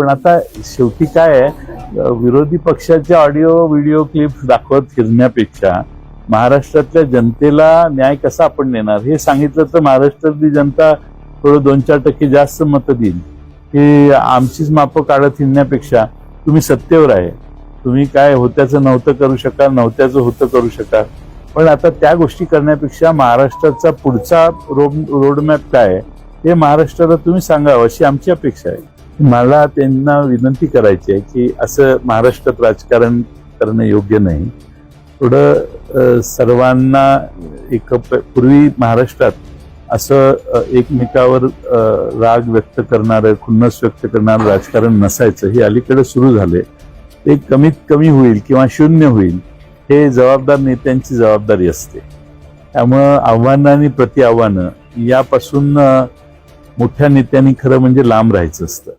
पण आता शेवटी काय आहे विरोधी पक्षाच्या ऑडिओ व्हिडिओ क्लिप्स दाखवत फिरण्यापेक्षा महाराष्ट्रातल्या जनतेला न्याय कसा आपण देणार? हे सांगितलं तर महाराष्ट्रातली जनता थोडं दोन चार टक्के जास्त मतं देईल. की आमचीच मापं काढत फिरण्यापेक्षा तुम्ही सत्तेवर आहे. तुम्ही काय होत्याचं नव्हतं करू शकाल नव्हत्याचं होतं करू शकाल. पण आता त्या गोष्टी करण्यापेक्षा महाराष्ट्राचा पुढचा रोड रोडमॅप काय आहे हे महाराष्ट्राला तुम्ही सांगावं अशी आमची अपेक्षा आहे. मला त्यांना विनंती करायची आहे की असं महाराष्ट्रात राजकारण करणं योग्य नाही. थोडं सर्वांना एक प- पूर्वी महाराष्ट्रात असं एकमेकावर राग व्यक्त करणारं खुन्नस व्यक्त करणारं राजकारण नसायचं. हे अलीकडे सुरू झाले ते कमीत कमी होईल किंवा शून्य होईल हे जबाबदार नेत्यांची जबाबदारी असते. त्यामुळं आव्हानं आणि प्रति आव्हानं यापासून मोठ्या नेत्यांनी खरं म्हणजे लांब राहायचं असतं.